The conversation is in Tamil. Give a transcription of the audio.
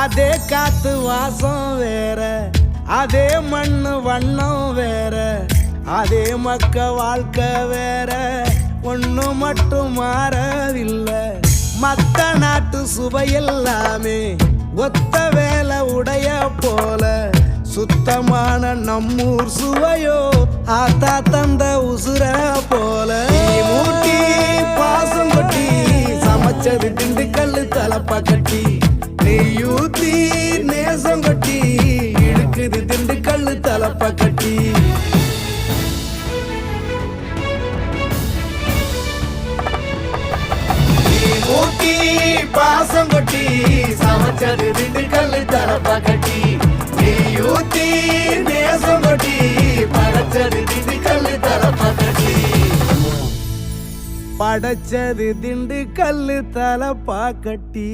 அதே காத்து வாசம் வேற அதே மண்ணு வண்ணம் வேற அதே மக்க வாழ்க்கை வேற. ஒண்ணு மட்டும் மாறவில்லை மத்த நாட்டு சுவையெல்லாமே ஒத்த வேலை உடைய போல. சுத்தமான நம்மூர் சுவையோ ஆத்தா தந்த உசுர போல. மூட்டி பாசம் கொட்டி சமைச்சது திண்டுக்கல்லு தலப்பா கட்டி. நெய்யூத்தி நேசம் கொட்டி இழுக்குது திண்டுக்கல்லு தலப்ப கட்டி. ஊட்டி பாசம் கொட்டி சமைச்சது திண்டுக்கல்லு தலப்ப கட்டி. ஊத்தி நேசம் கொட்டி படைச்சது திண்டுக்கல்லு தலப்ப கட்டி. படைச்சது திண்டுக்கல்லு தலப்பா கட்டி.